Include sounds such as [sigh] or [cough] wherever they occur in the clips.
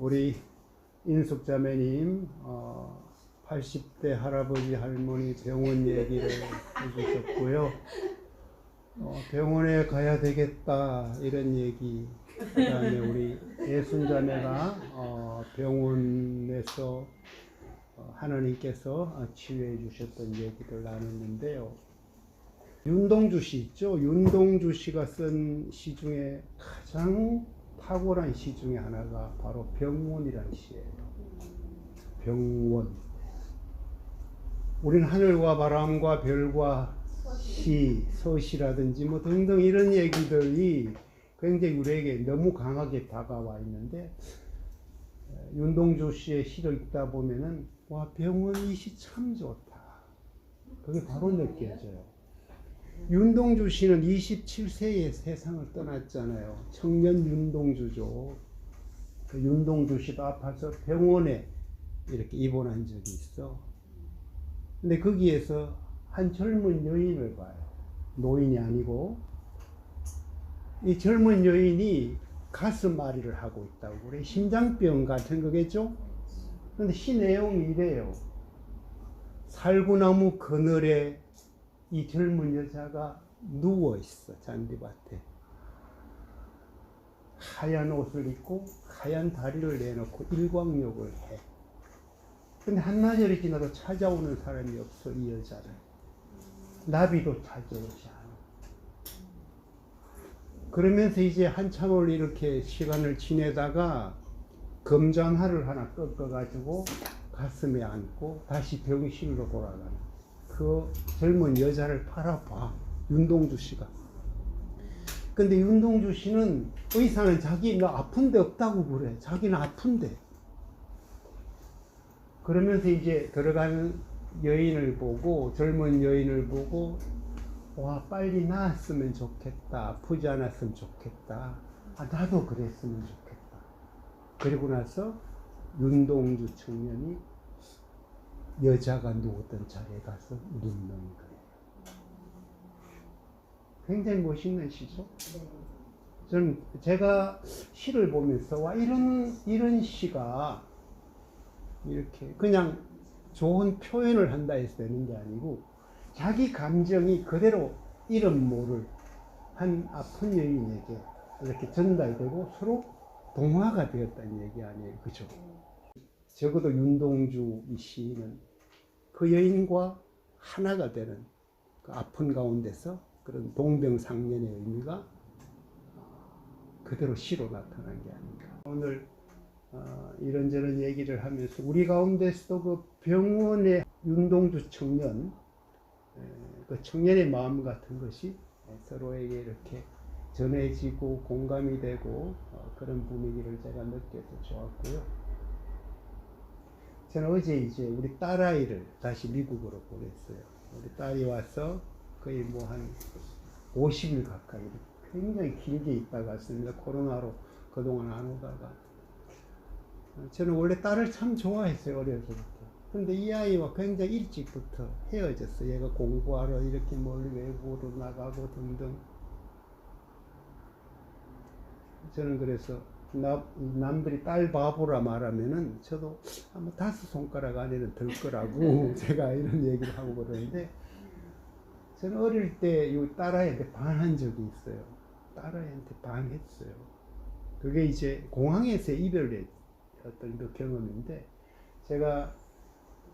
우리 인숙 자매님 어, 80대 할아버지 할머니 병원 얘기를 해주셨고요. 어, 병원에 가야 되겠다 이런 얘기. 그다음에 우리 예순 자매가 어, 병원에서 어, 하나님께서 어, 치유해 주셨던 얘기를 나눴는데요. 윤동주 씨 있죠? 윤동주 씨가 쓴 시 중에 가장 탁월한 시 중에 하나가 바로 병원이라는 시예요. 병원. 우리는 하늘과 바람과 별과 시, 서시라든지 뭐 등등 이런 얘기들이 굉장히 우리에게 너무 강하게 다가와 있는데 에, 윤동주 씨의 시를 읽다 보면은 와 병원 이 시 참 좋다. 그게 바로 느껴져요. 윤동주 씨는 27세에 세상을 떠났잖아요. 청년 윤동주죠. 그 윤동주 씨도 아파서 병원에 이렇게 입원한 적이 있어. 근데 거기에서 한 젊은 여인을 봐요. 노인이 아니고. 이 젊은 여인이 가슴앓이를 하고 있다고 그래. 심장병 같은 거겠죠? 근데 시 내용이 이래요. 살구나무 그늘에 이 젊은 여자가 누워 있어 잔디밭에 하얀 옷을 입고 하얀 다리를 내놓고 일광욕을 해. 근데 한나절이 지나도 찾아오는 사람이 없어 이 여자를. 나비도 찾아오지 않아. 그러면서 이제 한참을 이렇게 시간을 지내다가 금장화를 하나 꺾어가지고 가슴에 안고 다시 병실로 돌아가는. 그 젊은 여자를 바라봐 윤동주 씨가. 근데 윤동주 씨는 의사는 자기 너 아픈데 없다고 그래. 자기는 아픈데. 그러면서 이제 들어가는 여인을 보고 젊은 여인을 보고 와 빨리 나았으면 좋겠다. 아프지 않았으면 좋겠다. 아 나도 그랬으면 좋겠다. 그리고 나서 윤동주 청년이 여자가 누웠던 자리에 가서 눕는 거예요. 굉장히 멋있는 시죠. 저는 제가 시를 보면서 와 이런 이런 시가 이렇게 그냥 좋은 표현을 한다 해서 되는 게 아니고 자기 감정이 그대로 이름 모를 한 아픈 여인에게 이렇게 전달되고 서로 동화가 되었다는 얘기 아니에요. 그죠? 적어도 윤동주 이 시인은 그 여인과 하나가 되는 그 아픈 가운데서 그런 동병상련의 의미가 그대로 시로 나타난 게 아닌가. 오늘 어, 이런저런 얘기를 하면서 우리 가운데서도 그 병원의 윤동주 청년, 에, 그 청년의 마음 같은 것이 서로에게 이렇게 전해지고 공감이 되고 어, 그런 분위기를 제가 느껴서 좋았고요. 저는 어제 이제 우리 딸아이를 다시 미국으로 보냈어요. 우리 딸이 와서 거의 뭐 한 50일 가까이 굉장히 길게 있다 갔습니다. 코로나로 그동안 안 오다가. 저는 원래 딸을 참 좋아했어요. 어려서부터. 근데 이 아이와 굉장히 일찍부터 헤어졌어요. 얘가 공부하러 이렇게 멀리 외국으로 나가고 등등. 저는 그래서 나, 남들이 딸 바보라 말하면은 저도 아마 다섯 손가락 안에는 들 거라고 [laughs] 제가 이런 얘기를 하고 그러는데 저는 어릴 때 이 딸아이한테 반한 적이 있어요. 딸아이한테 반했어요. 그게 이제 공항에서 이별의 어떤 그 경험인데 제가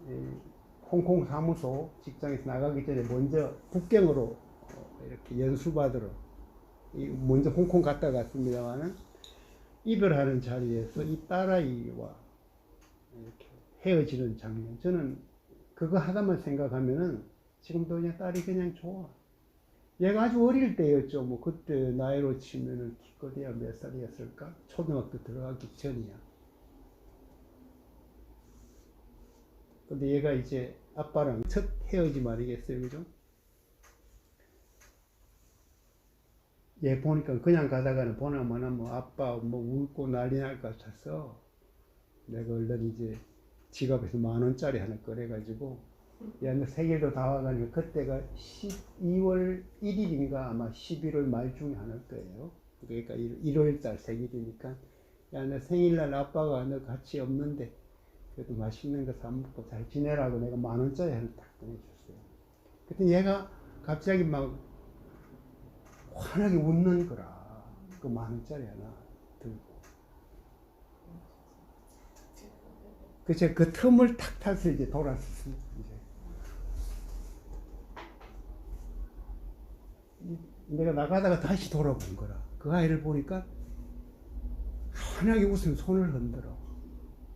이 홍콩 사무소 직장에서 나가기 전에 먼저 북경으로 어, 이렇게 연수받으러 이 먼저 홍콩 갔다 갔습니다만은 이별하는 자리에서 이 딸아이와 이렇게 헤어지는 장면. 저는 그거 하나만 생각하면은 지금도 그냥 딸이 그냥 좋아. 얘가 아주 어릴 때였죠. 뭐 그때 나이로 치면은 기껏해야 몇 살이었을까? 초등학교 들어가기 전이야. 근데 얘가 이제 아빠랑 첫 헤어짐 아니겠어요, 그죠? 얘 보니까 그냥 가다가는 보나마나 뭐 아빠 뭐 울고 난리 날 것 같아서 내가 얼른 이제 지갑에서 만 원짜리 하나 꺼내가지고 얘는 생일도 다 와가지고 그때가 12월 1일인가 아마 11월 말 중에 하나일 거예요. 그러니까 1월달 생일이니까 야, 내 생일날 아빠가 너 같이 없는데, 그래도 맛있는 거 사 먹고 잘 지내라고 내가 만 원짜리 하나 딱 보내줬어요. 그때 얘가 갑자기 막 환하게 웃는 거라. 그 만 원짜리 하나 들고. 그제 그 틈을 탁 타서 이제 돌았었어요. 이제. 이- 내가 나가다가 다시 돌아본 거라. 그 아이를 보니까 환하게 웃으면 손을 흔들어.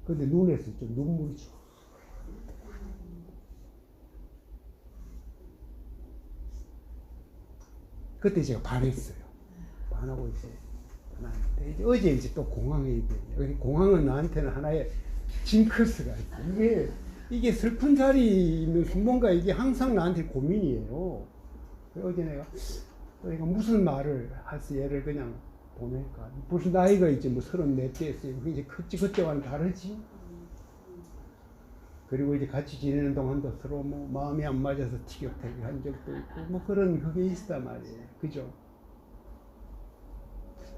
근데 눈에서 좀 눈물이 쭉. 그때 제가 반했어요. 반하고 이제 반하는데 이제 어제 이제 또 공항에 이제 공항은 나한테는 하나의 징크스가 있어. 이게 이게 슬픈 자리 있는 순간가 이게 항상 나한테 고민이에요. 어제 내가 또 이거 무슨 말을 해서 얘를 그냥 보낼까? 무슨 나이가 이제 뭐 서른 넷 됐어요. 이제 그때 그때와는 다르지. 그리고 이제 같이 지내는 동안도 서로 뭐 마음이 안 맞아서 티격태격 한 적도 있고 뭐 그런 그게 있단 말이에요. 그죠?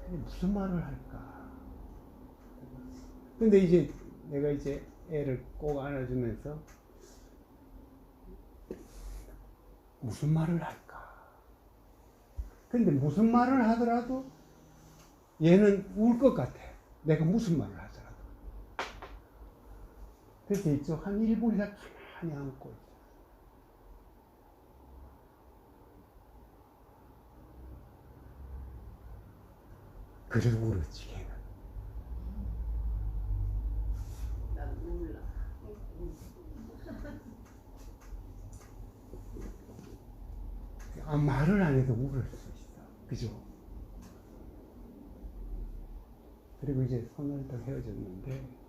무슨 말을 할까? 근데 이제 내가 이제 애를 꼭 안아주면서 무슨 말을 할까? 근데 무슨 말을 하더라도 얘는 울 것 같아. 내가 무슨 말을 하더라도. 그래서 이쪽 한 1분 이상 가만히 안고 있어. 그래서 울었지, 걔는. 난 몰라. 아, 말을 안 해도 울을 수 있어. 그죠? 그리고 이제 손을 딱 헤어졌는데,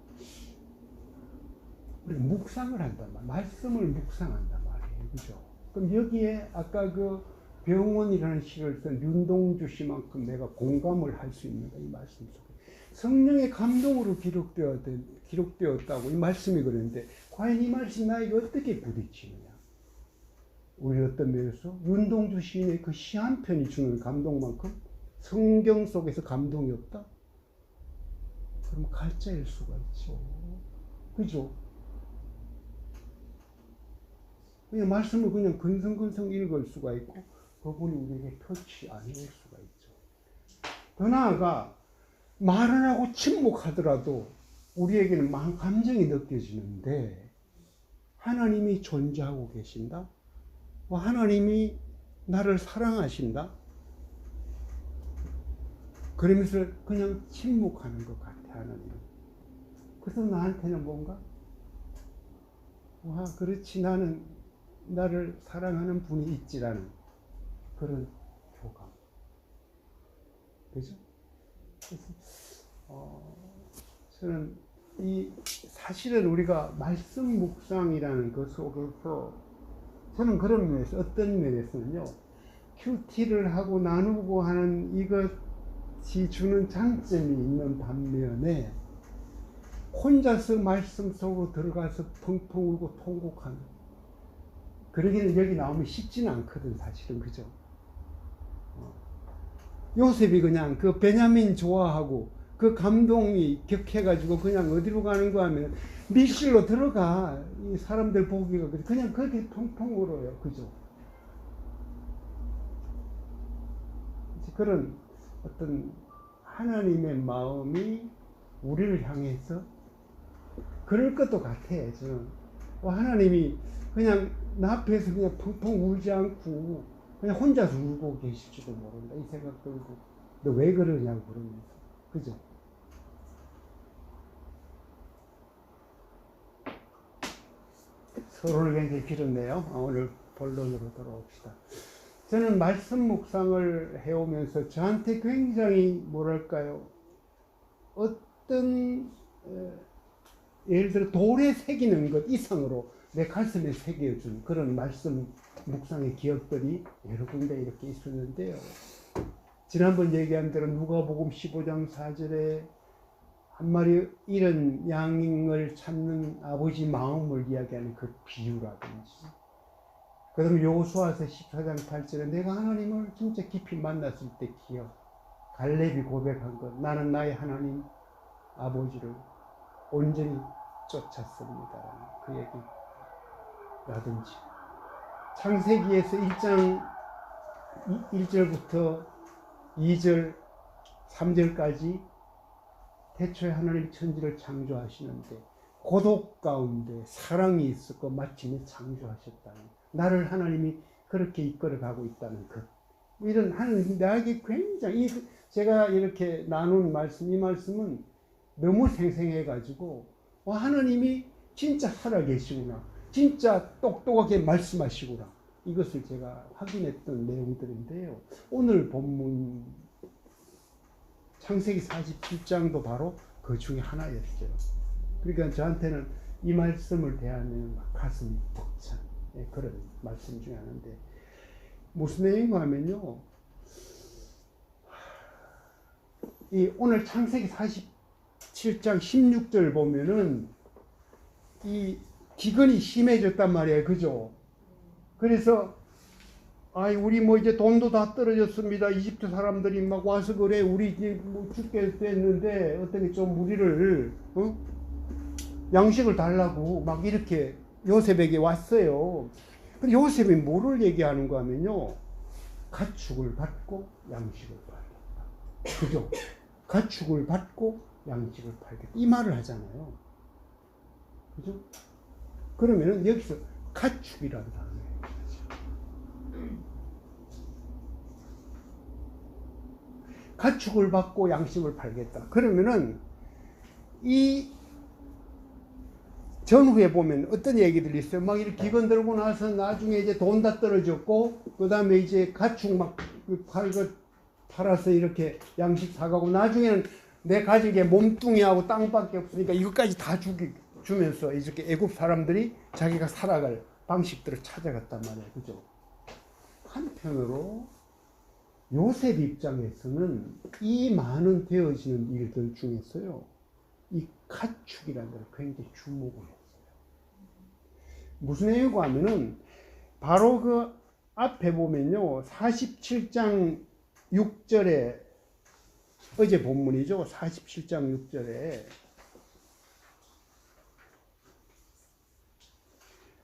우리가 묵상을 한단 말이에요. 말씀을 묵상한단 말이에요. 그죠? 그럼 여기에 아까 그 병원이라는 시를 쓴 윤동주 씨만큼 내가 공감을 할 수 있는가, 이 말씀 속에. 성령의 감동으로 기록되었, 기록되었다고 이 말씀이 그랬는데, 과연 이 말씀이 나에게 어떻게 부딪히느냐? 우리 어떤 면에서 윤동주 시인의 그 시 한 편이 주는 감동만큼 성경 속에서 감동이 없다? 그럼 가짜일 수가 있죠. 그죠? 그냥 말씀을 그냥 근성근성 읽을 수가 있고 그분이 우리에게 표치 아닐 수가 있죠. 더 나아가 말을 하고 침묵하더라도 우리에게는 막 감정이 느껴지는데 하나님이 존재하고 계신다? 뭐 하나님이 나를 사랑하신다? 그러면서 그냥 침묵하는 것 같아, 하나님. 그래서 나한테는 뭔가, 와, 그렇지, 나는 나를 사랑하는 분이 있지라는 그런 교감. 그죠? 그래서, 어, 저는 이, 사실은 우리가 말씀 묵상이라는 것 속에서 저는 그런 면에서 어떤 면에서는요 큐티를 하고 나누고 하는 이것이 주는 장점이 있는 반면에 혼자서 말씀 속으로 들어가서 펑펑 울고 통곡하는 그러기는 여기 나오면 쉽지는 않거든 사실은. 그죠? 어. 요셉이 그냥 그 베냐민 좋아하고 그 감동이 격해가지고 그냥 어디로 가는 거 하면 밀실로 들어가. 이 사람들 보기가. 그냥 그렇게 펑펑 울어요. 그죠? 그런 어떤 하나님의 마음이 우리를 향해서 그럴 것도 같아 저는. 어, 하나님이 그냥 나 앞에서 그냥 펑펑 울지 않고 그냥 혼자서 울고 계실지도 모른다 이 생각 들고 너왜 그러냐고 그러면서 그죠 서로를 굉장히 길었네요. 아, 오늘 본론으로 돌아옵시다. 저는 말씀 묵상을 해오면서 저한테 굉장히 뭐랄까요 어떤 어, 예를 들어 돌에 새기는 것 이상으로 내 가슴에 새겨준 그런 말씀 묵상의 기억들이 여러 군데 이렇게 있었는데요. 지난번 얘기한 대로 누가복음 15장 4절에 한 마리 잃은 양을 찾는 아버지 마음을 이야기하는 그 비유라든지 그다음 요수아서 14장 8절에 내가 하나님을 진짜 깊이 만났을 때 기억 갈렙이 고백한 것 나는 나의 하나님 아버지를 온전히 쫓았습니다. 그 얘기 라든지. 창세기에서 1장 1절부터 2절 3절까지 태초에 하나님 천지를 창조하시는데 고독 가운데 사랑이 있었고 마침내 창조하셨다는 나를 하나님이 그렇게 이끌어 가고 있다는 것. 뭐 이런 하나님 나에게 굉장히 이- 제가 이렇게 나눈 말씀 이 말씀은 너무 생생해 가지고 와 하나님이 진짜 살아계시구나 진짜 똑똑하게 말씀하시구나 이것을 제가 확인했던 내용들인데요 오늘 본문 창세기 47장도 바로 그 중에 하나였어요. 그러니까 저한테는 이 말씀을 대하면 막 가슴이 벅찬 예, 그런 말씀 중에 하나인데 무슨 내용인가 하면요. 이 오늘 창세기 47장 16절 보면은 이 기근이 심해졌단 말이에요. 그죠? 그래서 아이 우리 뭐 이제 돈도 다 떨어졌습니다. 이집트 사람들이 막 와서 그래 우리 이제 뭐 죽게 됐는데 어떻게 좀 우리를 어? 양식을 달라고 막 이렇게 요셉에게 왔어요. 근데 요셉이 뭐를 얘기하는가 하면요. 가축을 받고 양식을 팔겠다. 그죠? 가축을 받고 양식을 팔겠다. 이 말을 하잖아요. 그죠? 그러면은 여기서 가축이라는 단어예요. 가축을 받고 양식을 팔겠다. 그러면은 이 전후에 보면 어떤 얘기들이 있어요. 막 이렇게 기근 들고 나서 나중에 이제 돈 다 떨어졌고, 그 다음에 이제 가축 막 팔고 팔아서 이렇게 양식 사가고, 나중에는 내 가족의 몸뚱이하고 땅밖에 없으니까 이것까지 다 주기, 주면서 이렇게 애굽 사람들이 자기가 살아갈 방식들을 찾아갔단 말이에요. 그죠? 한편으로 요셉 입장에서는 이 많은 되어지는 일들 중에서요, 이 가축이라는 걸 굉장히 주목을 했어요. 무슨 내용이고 하면은, 바로 그 앞에 보면요, 47장 6절에, 어제 본문이죠, 47장 6절에,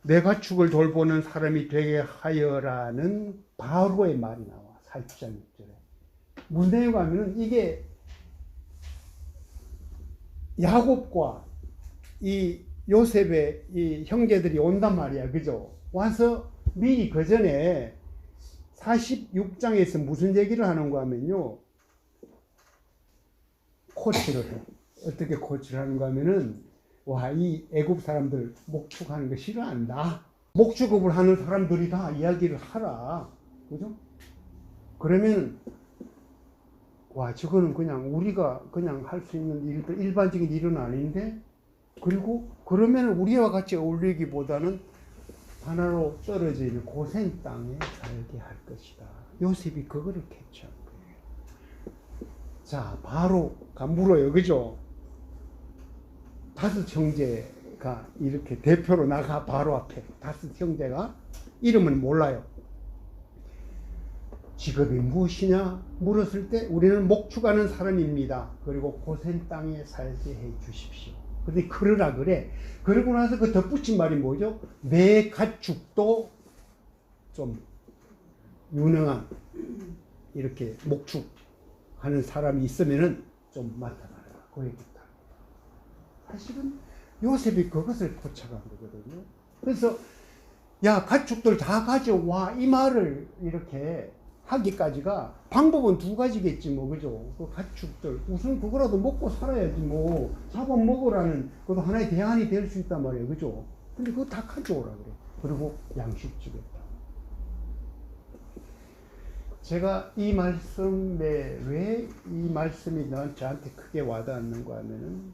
내 가축을 돌보는 사람이 되게 하여라는 바로의 말이 나와. 47장 6절에. 무슨 내용가 하면은 이게 야곱과 이 요셉의 이 형제들이 온단 말이야. 그죠? 와서 미리 그 전에 46장에서 무슨 얘기를 하는가 하면요. 코치를 해. 어떻게 코치를 하는가 하면은 와, 이 애굽 사람들 목축하는 거 싫어한다. 목축업을 하는 사람들이 다 이야기를 하라. 그죠? 그러면 와 저거는 그냥 우리가 그냥 할 수 있는 일들 일반적인 일은 아닌데 그리고 그러면 우리와 같이 어울리기보다는 하나로 떨어져 있는 고센 땅에 살게 할 것이다. 요셉이 그거를 캐치한 거예요. 자 바로 가 물어요, 그죠? 다섯 형제가 이렇게 대표로 나가 바로 앞에 다섯 형제가 이름은 몰라요. 직업이 무엇이냐 물었을 때 우리는 목축하는 사람입니다. 그리고 고센 땅에 살게 해 주십시오. 근데 그러라 그래. 그러고 나서 그 덧붙인 말이 뭐죠? 내 가축도 좀 유능한 이렇게 목축하는 사람이 있으면은 좀 맡아봐라. 그 얘기다. 사실은 요셉이 그것을 포착한 거거든요. 그래서 야 가축들 다 가져와. 이 말을 이렇게 하기까지가 방법은 두 가지겠지 뭐 그죠? 그 가축들. 우선 그거라도 먹고 살아야지 뭐. 잡아 먹으라는 그것도 하나의 대안이 될 수 있단 말이에요. 그죠? 근데 그거 다 가져오라 그래. 그리고 양식 주겠다. 제가 이 말씀에 왜 이 말씀이 난 저한테 크게 와닿았는가 하면은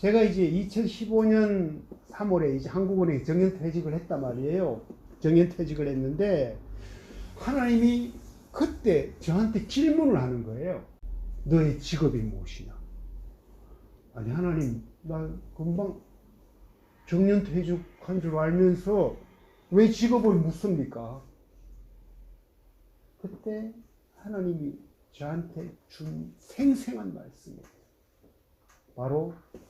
제가 이제 2015년 3월에 이제 한국은행에 정년 퇴직을 했단 말이에요 정년 퇴직을 했는데 하나님이 그때 저한테 질문을 하는 거예요. 너의 직업이 무엇이냐? 아니, 하나님, 나 금방 정년 퇴직한 줄 알면서 왜 직업을 묻습니까? 그때 하나님이 저한테 준 생생한 말씀이에요. 바로 이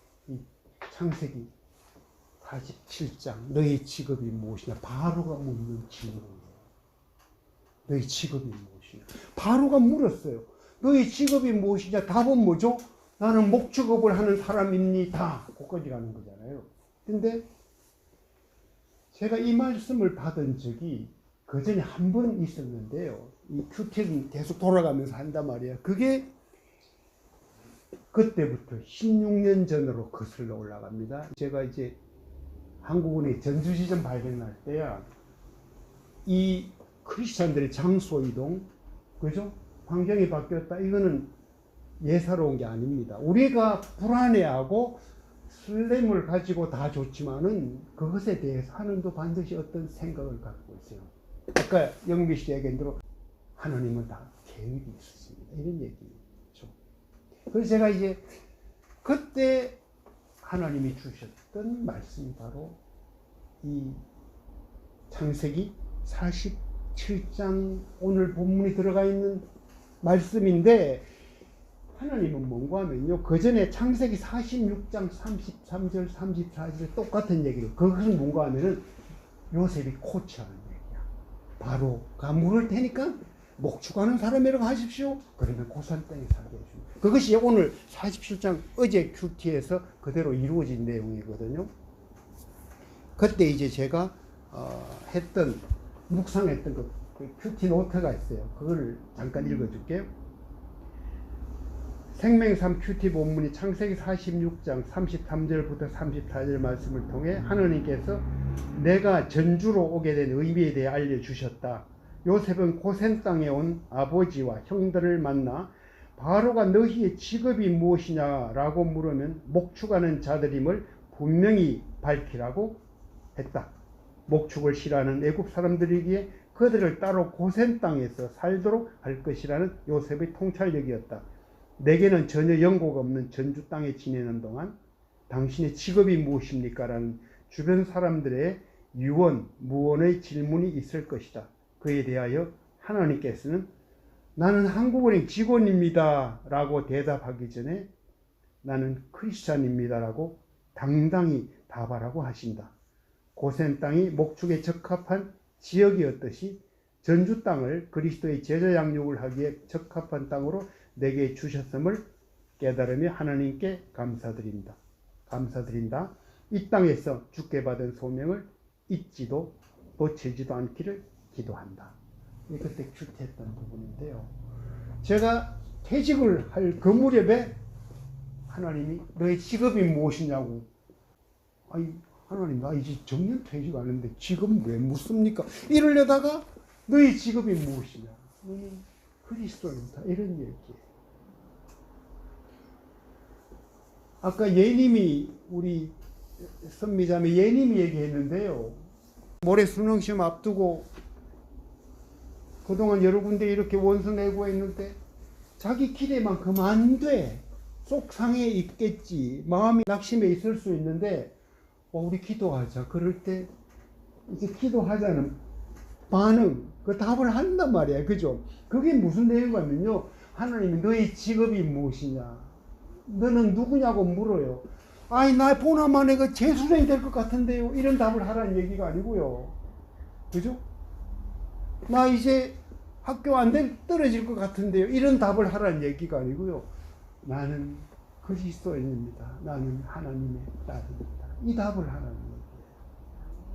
창세기 47장 너희 직업이 무엇이냐 바로가 묻는 질문이에요. 너희 직업이 무엇이냐 바로가 물었어요. 너희 직업이 무엇이냐 답은 뭐죠? 나는 목축업을 하는 사람입니다. 거기까지 가는 거잖아요. 근데 제가 이 말씀을 받은 적이 그 전에 한 번 있었는데요. 이 큐티는 계속 돌아가면서 한단 말이에요. 그게 그때부터 16년 전으로 거슬러 올라갑니다. 제가 이제 한국은의 전주지점 발견할 때야 이 크리스찬들의 장소 이동, 그죠? 환경이 바뀌었다. 이거는 예사로운 게 아닙니다. 우리가 불안해하고 설렘을 가지고 다 좋지만은 그것에 대해서 하나님도 반드시 어떤 생각을 갖고 있어요. 아까 영미 씨 얘기한 대로 하나님은 다 계획이 있으십니다. 이런 얘기죠. 그래서 제가 이제 그때 하나님이 주셨던 말씀이 바로 이 창세기 47장 오늘 본문이 들어가 있는 말씀인데 하나님은 뭔가 하면요. 그 전에 창세기 46장 33절, 34절 똑같은 얘기를. 그것은 뭔가 하면은 요셉이 코치하는 얘기야. 바로 가물을 테니까 목축하는 사람이라고 하십시오. 그러면 고산 땅에 살게 해줍니다. 그것이 오늘 47장 어제 큐티에서 그대로 이루어진 내용이거든요. 그때 이제 제가 어, 했던 묵상했던 그, 그 큐티 노트가 있어요. 그걸 잠깐 읽어줄게요. 생명삼 큐티 본문이 창세기 46장 33절부터 34절 말씀을 통해 하나님께서 내가 전주로 오게 된 의미에 대해 알려주셨다. 요셉은 고센 땅에 온 아버지와 형들을 만나 바로가 너희의 직업이 무엇이냐라고 물으면 목축하는 자들임을 분명히 밝히라고 했다. 목축을 싫어하는 애굽 사람들이기에 그들을 따로 고센 땅에서 살도록 할 것이라는 요셉의 통찰력이었다. 내게는 전혀 연고가 없는 전주 땅에 지내는 동안 당신의 직업이 무엇입니까? 라는 주변 사람들의 유언, 무언의 질문이 있을 것이다. 그에 대하여 하나님께서는 나는 한국은행 직원입니다. 라고 대답하기 전에 나는 크리스찬입니다. 라고 당당히 답하라고 하신다. 고센 땅이 목축에 적합한 지역이었듯이 전주 땅을 그리스도의 제자 양육을 하기에 적합한 땅으로 내게 주셨음을 깨달으며 하나님께 감사드린다. 감사드린다. 이 땅에서 주께 받은 소명을 잊지도 놓치지도 않기를 기도한다. 이 그때 큐트했던 부분인데요. 제가 퇴직을 할 그 무렵에 하나님이 너의 직업이 무엇이냐고. 아니 하나님 나 이제 정년 퇴직하는데 직업 왜 묻습니까? 이러려다가 너의 직업이 무엇이냐? 너는 그리스도인다 이런 얘기예요. 아까 예님이 우리 선미자매 예님이 얘기했는데요. 모레 수능 시험 앞두고 그동안 여러 군데 이렇게 원서 내고 했는데 자기 기대만큼 안 돼. 속상해 있겠지. 마음이 낙심해 있을 수 있는데 어, 우리 기도하자. 그럴 때 이제 기도하자는 반응, 그 답을 한단 말이야. 그죠? 그게 무슨 내용이냐면요. 하나님이 너의 직업이 무엇이냐? 너는 누구냐고 물어요. 아이, 나 보나마네 그 재수생이 될 것 같은데요. 이런 답을 하라는 얘기가 아니고요. 그죠? 나 이제 학교 안 될, 떨어질 것 같은데요. 이런 답을 하라는 얘기가 아니고요. 나는 그리스도인입니다. 나는 하나님의 딸입니다. 이 답을 하라는 얘기예요.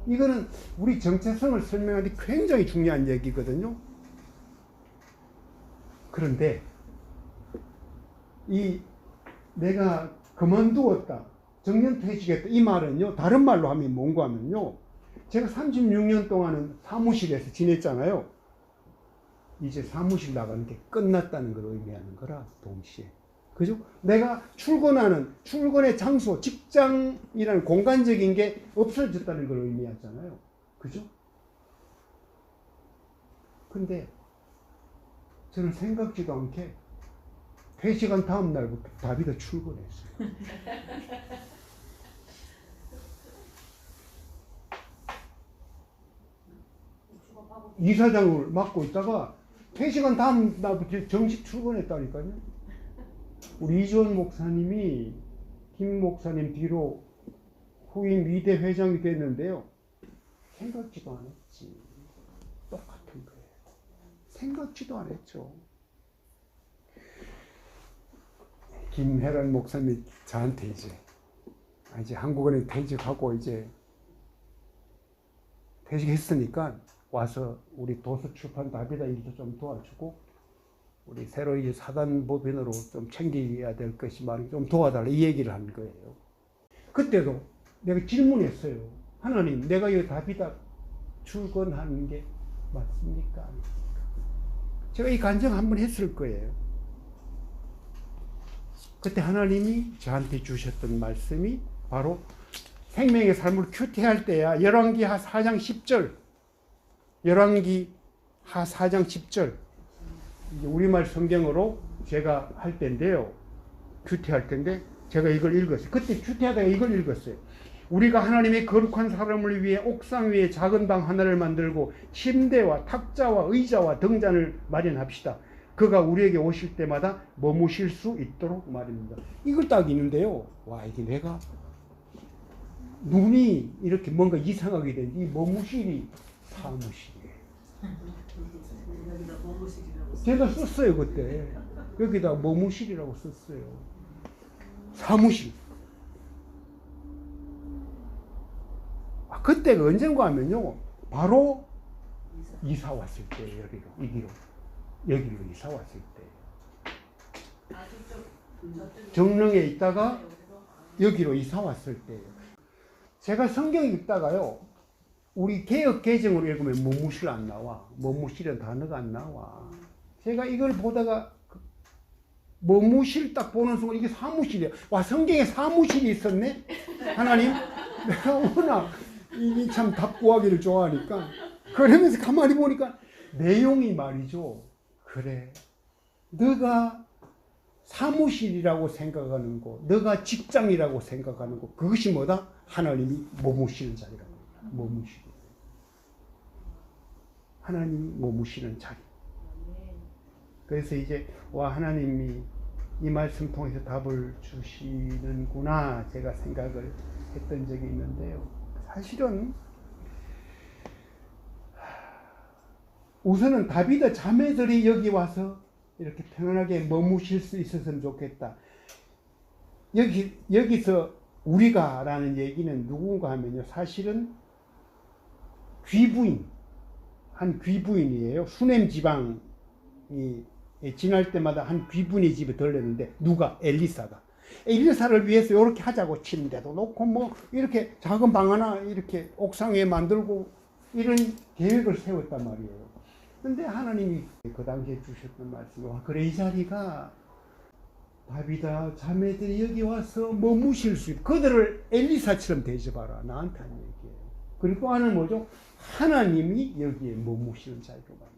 이거는 우리 정체성을 설명하는 데 굉장히 중요한 얘기거든요. 그런데 이 내가 그만두었다. 정년 퇴직했다. 이 말은요. 다른 말로 하면 뭔가 하면요. 제가 36년 동안은 사무실에서 지냈잖아요. 이제 사무실 나가는 게 끝났다는 걸 의미하는 거라 동시에. 그죠? 내가 출근하는 출근의 장소, 직장이라는 공간적인 게 없어졌다는 걸 의미하잖아요. 그죠? 근데 저는 생각지도 않게 회시간 다음 날부터 다비가 출근했어요. [laughs] 이사장을 맡고 있다가 회시간 다음 날부터 정식 출근했다니까요. 우리 이주원 목사님이 김 목사님 뒤로 후임 위대 회장이 됐는데요. 생각지도 안 했지. 똑같은 거예요. 생각지도 안 했죠. 김혜란 목사님이 저한테 이제 아, 이제 한국은행 퇴직하고 이제 퇴직했으니까 와서 우리 도서 출판 답이다 일도 좀 도와주고 우리 새로 이 사단 법인으로 좀 챙겨야 될 것이 많이 좀 도와달라 이 얘기를 한 거예요. 그때도 내가 질문했어요. 하나님, 내가 이 답이다 출근하는 게 맞습니까? 아닙니까? 제가 이 간증 한 번 했을 거예요. 그때 하나님이 저한테 주셨던 말씀이 바로 생명의 삶을 큐티할 때야 열왕기 하 4장 10절 열왕기 하 4장 10절 이제 우리말 성경으로 제가 할 때인데요. 큐티할 때인데 제가 이걸 읽었어요. 그때 큐티하다가 이걸 읽었어요. 우리가 하나님의 거룩한 사람을 위해 옥상 위에 작은 방 하나를 만들고 침대와 탁자와 의자와 등잔을 마련합시다. 그가 우리에게 오실 때마다 머무실 수 있도록 말입니다. 이걸 딱 있는데요. 와 이게 내가 눈이 이렇게 뭔가 이상하게 된이 머무실이 사무실 제가 썼어요 그때. 여기다 머무실이라고 썼어요. 사무실. 아, 그때가 언젠가 하면요 바로 이사 왔을 때 여기로 여기로 여기로 이사 왔을 때. 정릉에 있다가 여기로 이사 왔을 때예요 제가 성경 읽다가요 우리 개혁 개정으로 읽으면 머무실 안 나와 머무실은 단어가 안 나와 제가 이걸 보다가 그 머무실 딱 보는 순간 이게 사무실이야. 와 성경에 사무실이 있었네. 하나님, [laughs] 내가 워낙 이 참 답구하기를 좋아하니까 그러면서 가만히 보니까 내용이 말이죠. 그래, 너가 사무실이라고 생각하는 거, 너가 직장이라고 생각하는 거, 그것이 뭐다? 하나님이 머무시는 자리라고. 머무시. 하나님이 머무시는 자리. 그래서 이제 와 하나님이 이 말씀 통해서 답을 주시는구나 제가 생각을 했던 적이 있는데요. 사실은 우선은 다비드 자매들이 여기 와서 이렇게 편안하게 머무실 수 있었으면 좋겠다. 여기 여기서 우리가라는 얘기는 누군가 하면요. 사실은 귀부인 한 귀부인이에요. 수냄 지방이 예, 지날 때마다 한 귀분이 집에 들렸는데 누가 엘리사가 엘리사를 위해서 이렇게 하자고 침대도 놓고 뭐 이렇게 작은 방 하나 이렇게 옥상에 만들고 이런 계획을 세웠단 말이에요. 근데 하나님이 그 당시에 주셨던 말씀이 와 그래 이 자리가 다비다 자매들이 여기 와서 머무실 수 있고 그들을 엘리사처럼 대접하라 나한테 한 얘기예요. 그리고 하는 뭐죠? 하나님이 여기에 머무시는 자리로 만들어.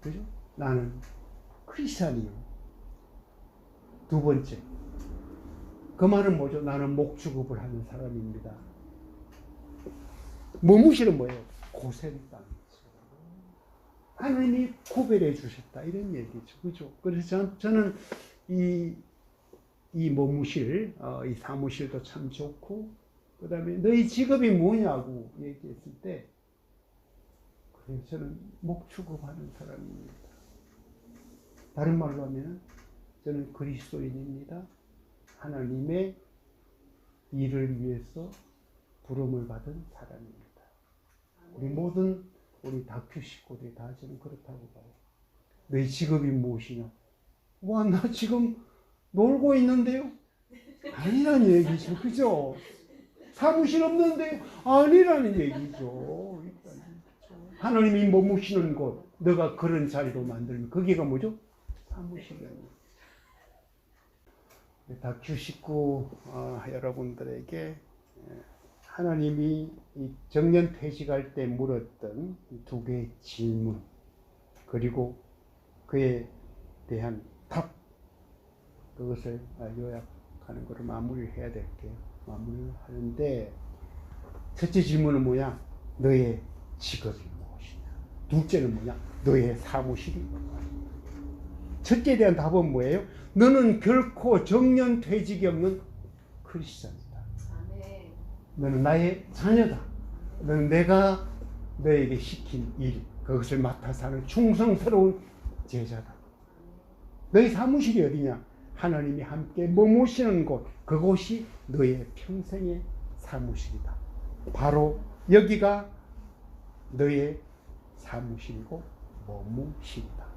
그죠? 나는 크리스찬이요. 두 번째. 그 말은 뭐죠? 나는 목축업을 하는 사람입니다. 머무실은 뭐예요? 고센 땅이죠. 하나님이 구별해 주셨다. 이런 얘기죠. 그죠? 그래서 전, 저는 이, 이 머무실, 어, 이 사무실도 참 좋고, 그 다음에 너희 직업이 뭐냐고 얘기했을 때, 그래서 저는 목축업하는 사람입니다. 다른 말로 하면 저는 그리스도인입니다. 하나님의 일을 위해서 부름을 받은 사람입니다. 우리 모든 우리 다큐 식구들이 다 저는 그렇다고 봐요. 내 직업이 무엇이냐? 와, 나 지금 놀고 있는데요? 아니라는 얘기죠. 그죠? 사무실 없는데 아니라는 얘기죠. 하나님이 머무시는 곳, 너가 그런 자리로 만들면 거기가 뭐죠? 사무실이에요. 다큐 식구 어, 여러분들에게 예, 하나님이 이 정년 퇴직할 때 물었던 이두 개의 질문 그리고 그에 대한 답 그것을 아, 요약하는 것을 마무리를 해야 될게요. 마무리를 하는데 첫째 질문은 뭐야? 너의 직업이 무엇이냐? 둘째는 뭐냐? 너의 사무실이 뭐냐? 첫째에 대한 답은 뭐예요? 너는 결코 정년 퇴직이 없는 크리스천이다. 아멘. 너는 나의 자녀다. 너는 내가 너에게 시킨 일, 그것을 맡아서 하는 충성스러운 제자다. 너희 사무실이 어디냐? 하나님이 함께 머무시는 곳, 그곳이 너의 평생의 사무실이다. 바로 여기가 너의 사무실이고 머무실이다.